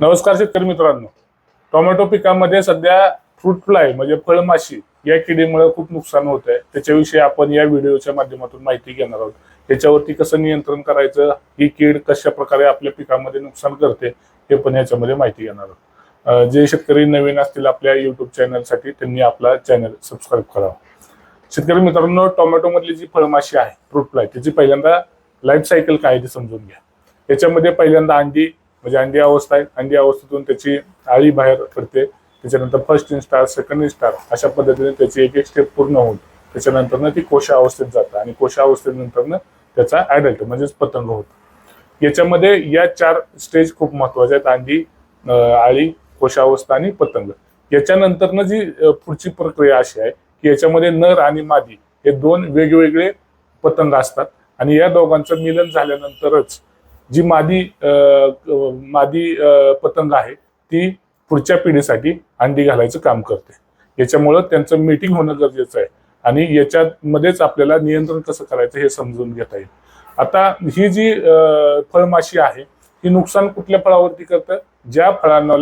नमस्कार शेतकरी मित्रांनो. टोमॅटो पिकामध्ये सध्या फ्रूट फ्लाय म्हणजे फळमाशी या किडीमुळे खूप नुकसान होत आहे त्याच्याविषयी आपण या व्हिडिओच्या माध्यमातून माहिती घेणार आहोत. त्याच्यावरती कसं नियंत्रण करायचं ही कीड कशा प्रकारे आपल्या पिकामध्ये नुकसान करते हे पण याच्यामध्ये माहिती घेणार आहोत. जे शेतकरी नवीन असतील आपल्या युट्यूब चॅनलसाठी त्यांनी आपला चॅनल सबस्क्राईब करावा. शेतकरी मित्रांनो टोमॅटोमधली जी फळमाशी आहे फ्रूट फ्लाय त्याची पहिल्यांदा लाईफ सायकल काय ते समजून घ्या. याच्यामध्ये पहिल्यांदा अंडी म्हणजे अंडी अवस्था आहे. अंडी अवस्थेतून त्याची आळी बाहेर पडते. त्याच्यानंतर फर्स्ट इन्स्टार सेकंड इन्स्टार अशा पद्धतीने त्याची एक एक स्टेप पूर्ण होऊन त्याच्यानंतर ती कोशा अवस्थेत जातं आणि कोशा अवस्थेनंतर त्याचा ऍडल्ट म्हणजेच पतंग होतो. याच्यामध्ये या चार स्टेज खूप महत्त्वाच्या आहेत. अंडी आळी कोशावस्था आणि पतंग याच्यानंतरनं जी पुढची प्रक्रिया अशी आहे की याच्यामध्ये नर आणि मादी हे दोन वेगवेगळे पतंग असतात. आणि या दोघांचं मिलन झाल्यानंतरच जी मादी मादी पतंग आहे ती पुढच्या पिढीसाठी अंडी घालायचं काम करते. याच्यामुळं त्यांचं मीटिंग होणं गरजेचं आहे. आणि याच्यामध्येच आपल्याला नियंत्रण कसं करायचं हे समजून घेता येईल. आता ही जी फळमाशी आहे ही नुकसान कुठल्या फळावरती करतं? ज्या फळांना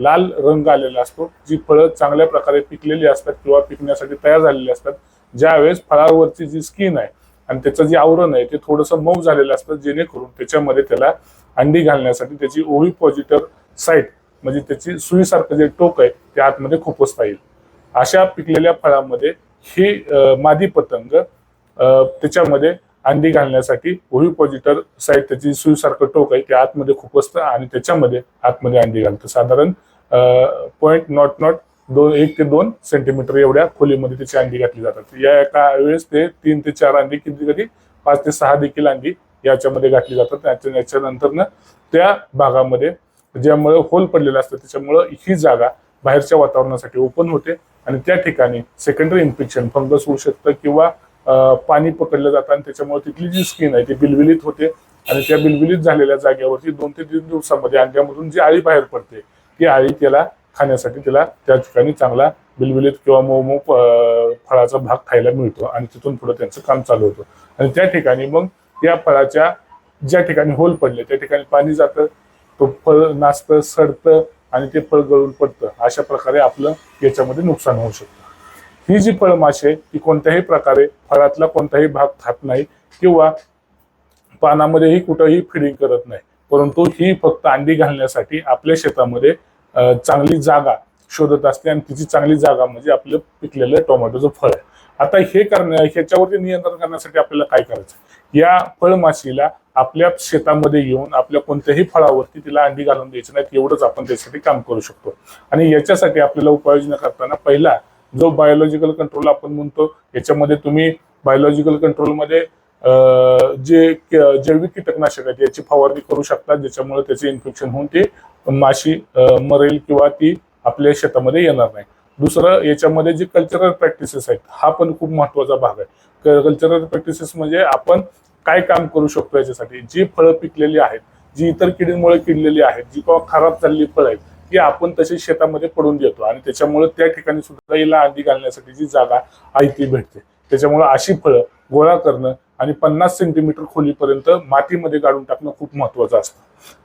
लाल रंग आलेला असतो जी फळं चांगल्या प्रकारे पिकलेली असतात किंवा पिकण्यासाठी तयार झालेली असतात ज्यावेळेस फळावरची जी स्किन आहे आणि त्याचं जे आवरण आहे ते थोडंसं मऊ झालेलं असतं जेणेकरून त्याच्यामध्ये त्याला अंडी घालण्यासाठी त्याची ओव्ही पॉझिटर साईट म्हणजे त्याची सुईसारखं जे टोक आहे ते आतमध्ये खुपसता येईल. अशा पिकलेल्या फळामध्ये ही मादी पतंग त्याच्यामध्ये अंडी घालण्यासाठी ओव्ही पॉझिटिव्ह साईट त्याची सुईसारखं टोक आहे ते आतमध्ये खुपसतं आणि त्याच्यामध्ये आतमध्ये अंडी घालतं. साधारण पॉईंट नॉट नॉट दोन एक ते दोन सेंटीमीटर एवढ्या खोलीमध्ये त्याची अंडी घातली जातात. या एका वेळेस ते तीन ते चार अंडी किती कधी पाच ते सहा देखील अंडी याच्यामध्ये घातली जातात. त्याच्या याच्यानंतर त्या भागामध्ये ज्यामुळे होल पडलेलं असतं त्याच्यामुळं ही जागा बाहेरच्या वातावरणासाठी ओपन होते आणि त्या ठिकाणी सेकंडरी इन्फेक्शन फंगस होऊ शकतं किंवा पाणी पकडलं जातं आणि त्याच्यामुळे तिथली जी स्किन आहे ती बिलबिलीत होते आणि त्या बिलबिलीत झालेल्या जागेवरती दोन ते तीन दिवसामध्ये अंड्यामधून जी आळी बाहेर पडते ती आळी त्याला खाण्यासाठी त्याला त्या ठिकाणी चांगला बिलबिलीत किंवा मऊ मऊ फळाचा भाग खायला मिळतो आणि तिथून पुढे त्यांचं काम चालू होतं. आणि त्या ठिकाणी मग त्या फळाच्या ज्या ठिकाणी होल पडले त्या ठिकाणी पाणी जातं तो फळ नाचतं सडतं आणि ते फळ गळून पडतं. अशा प्रकारे आपलं याच्यामध्ये नुकसान होऊ शकतं. ही जी फळमाशी आहे ती कोणत्याही प्रकारे फळातला कोणताही भाग खात नाही किंवा पानामध्येही कुठंही फिडिंग करत नाही. परंतु ही फक्त अंडी घालण्यासाठी आपल्या शेतामध्ये चांगली जागा शोधत असते आणि तिची चांगली जागा म्हणजे आपलं पिकलेलं टोमॅटोचं फळ आहे. आता हे करण्या ह्याच्यावरती नियंत्रण करण्यासाठी आपल्याला काय करायचं? या फळमाशीला आपल्या शेतामध्ये येऊन आपल्या कोणत्याही फळावरती तिला अंडी घालून द्यायची नाही एवढंच आपण त्यासाठी काम करू शकतो. आणि याच्यासाठी आपल्याला उपाययोजना करताना पहिला जो बायोलॉजिकल कंट्रोल आपण म्हणतो याच्यामध्ये तुम्ही बायोलॉजिकल कंट्रोलमध्ये जे जैविक कीटकनाशक आहेत याची फवारणी करू शकता ज्याच्यामुळे त्याचे इन्फेक्शन होऊन ते माशी मरेल किंवा ती आपल्या शेतामध्ये येणार नाही. दुसरं याच्यामध्ये जे कल्चरल प्रॅक्टिसेस आहेत हा पण खूप महत्त्वाचा भाग आहे. कल्चरल प्रॅक्टिसेस म्हणजे आपण काय काम करू शकतो याच्यासाठी? जी फळं पिकलेली आहेत जी इतर किडींमुळे किडलेली आहेत जी किंवा खराब झालेली फळं आहेत ती आपण तशी शेतामध्ये पडून देतो. आणि त्याच्यामुळे त्या ठिकाणी सुद्धा हिला अंडी घालण्यासाठी जी जागा आहे ती भेटते. त्याच्यामुळे अशी फळं गोळा करणं आणि पन्नास सेंटीमीटर खोलीपर्यंत मातीमध्ये गाडून टाकणं खूप महत्वाचं असतं.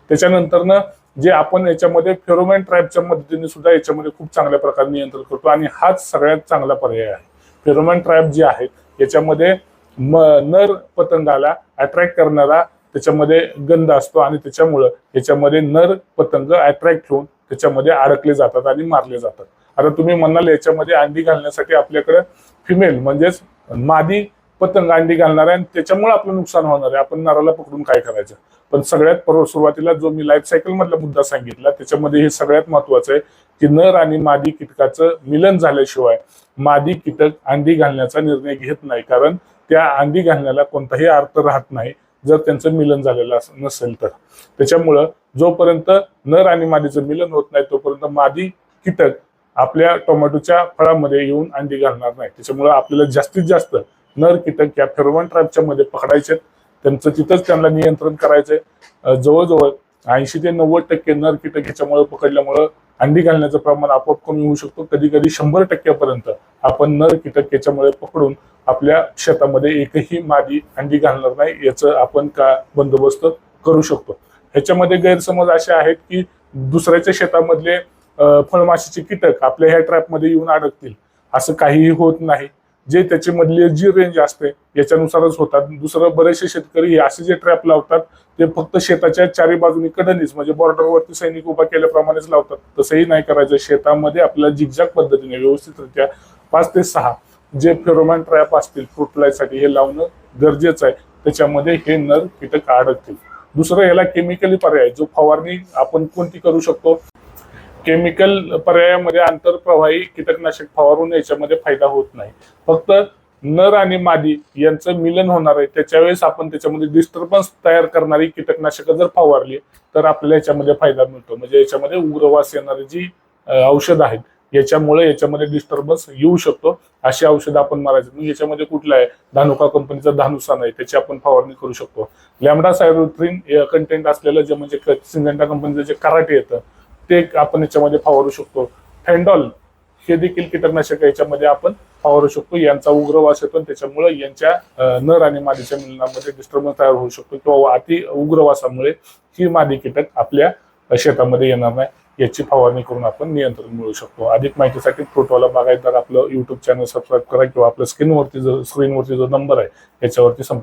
त्याच्यानंतरनं जे आपण याच्यामध्ये फेरोमॅन ट्रॅपच्या मदतीने सुद्धा याच्यामध्ये खूप चांगल्या प्रकारे नियंत्रण करतो. आणि हाच सगळ्यात चांगला पर्याय आहे. फेरोमॅन ट्रॅप जे आहे याच्यामध्ये म नर पतंगाला अट्रॅक्ट करणारा त्याच्यामध्ये गंध असतो आणि त्याच्यामुळं याच्यामध्ये नर पतंग अट्रॅक्ट होऊन त्याच्यामध्ये अडकले जातात आणि मारले जातात. आता तुम्ही म्हणाल याच्यामध्ये अंडी घालण्यासाठी आपल्याकडे फिमेल म्हणजेच मादी पतंग अंडी घालणार आहे आणि त्याच्यामुळे आपलं नुकसान होणार आहे. आपण नराला पकडून काय करायचं? पण सगळ्यात सुरुवातीला जो मी लाईफ सायकल मधला मुद्दा सांगितला त्याच्यामध्ये हे सगळ्यात महत्वाचं आहे की नर आणि मादी कीटकाचं मिलन झाल्याशिवाय मादी कीटक अंडी घालण्याचा निर्णय घेत नाही. कारण त्या अंडी घालण्याला कोणताही अर्थ राहत नाही. जर त्यांचं मिलन झालेलं नसेल तर. त्याच्यामुळं जोपर्यंत नर आणि मादीचं मिलन होत नाही तोपर्यंत मादी कीटक आपल्या टोमॅटोच्या फळामध्ये येऊन अंडी घालणार नाही. त्याच्यामुळं आपल्याला जास्तीत जास्त नर कीटक या फेरोमॉन ट्रॅपच्या मध्ये पकडायचे. त्यांचं तिथंच त्यांना नियंत्रण करायचंय. जवळजवळ ऐंशी ते नव्वद टक्के नर कीटक याच्यामुळे पकडल्यामुळं अंडी घालण्याचं प्रमाण आपोआप कमी होऊ शकतो. कधी कधी शंभर टक्क्यापर्यंत आपण नर कीटक याच्यामुळे पकडून आपल्या शेतामध्ये एकही मादी अंडी घालणार नाही याचं आपण का बंदोबस्त करू शकतो? ह्याच्यामध्ये गैरसमज असे आहेत की दुसऱ्याच्या शेतामधले फळमाशीचे कीटक आपल्या ह्या ट्रॅपमध्ये येऊन अडकतील. असं काहीही होत नाही. जे त्याच्यामधली जी रेंज असते याच्यानुसारच होतात. दुसरं बरेचसे शेतकरी हे असे जे ट्रॅप लावतात ते फक्त शेताच्या चारी बाजूनी कडनीच म्हणजे बॉर्डरवरती सैनिक उभा केल्याप्रमाणेच लावतात. तसंही नाही करायचं. शेतामध्ये आपल्याला झिकझॅक पद्धतीने व्यवस्थितरित्या पाच ते सहा जे फेरोमॅन ट्रॅप असतील फ्रुटफ्लायसाठी हे लावणं गरजेचं आहे. त्याच्यामध्ये हे नर कीटक अडकतील. दुसरं याला केमिकली पर्याय जो फवारणी आपण कोणती करू शकतो? केमिकल पर्यायामध्ये आंतरप्रवाही कीटकनाशक फवारून याच्यामध्ये फायदा होत नाही. फक्त नर आणि मादी यांचं मिलन होणार आहे. त्याच्या वेळेस आपण त्याच्यामध्ये डिस्टर्बन्स तयार करणारी कीटकनाशकं जर फवारली तर आपल्याला याच्यामध्ये फायदा मिळतो. म्हणजे याच्यामध्ये उग्रवास येणारी जी औषधं आहेत याच्यामुळे याच्यामध्ये डिस्टर्बन्स येऊ शकतो. अशी औषधं आपण मारायचं. मग याच्यामध्ये कुठलं आहे? धानुका कंपनीचा धानुसा नाही त्याची आपण फवारणी करू शकतो. लॅमडा सायरोट्रिन कंटेंट असलेलं जे म्हणजे सिंगंटा कंपनीचं जे कराटे येतं ते आपण याच्यामध्ये फवारू शकतो. फॅन्डॉल हे देखील कीटकनाशक याच्यामध्ये आपण फवारू शकतो. यांचा उग्र वास येतो त्याच्यामुळे यांच्या नर आणि मादीच्या मिलनामध्ये डिस्टर्बन्स तयार होऊ शकतो किंवा अति उग्र वासामुळे ही मादी कीटक आपल्या शेतामध्ये येणार नाही. याची फवारणी करून आपण नियंत्रण मिळवू शकतो. अधिक माहितीसाठी फ्रुटवाला बागायतदार आपलं युट्यूब चॅनल सबस्क्राईब करा किंवा आपल्या स्क्रीनवरती जो स्क्रीनवरती जो नंबर आहे याच्यावरती संपर्क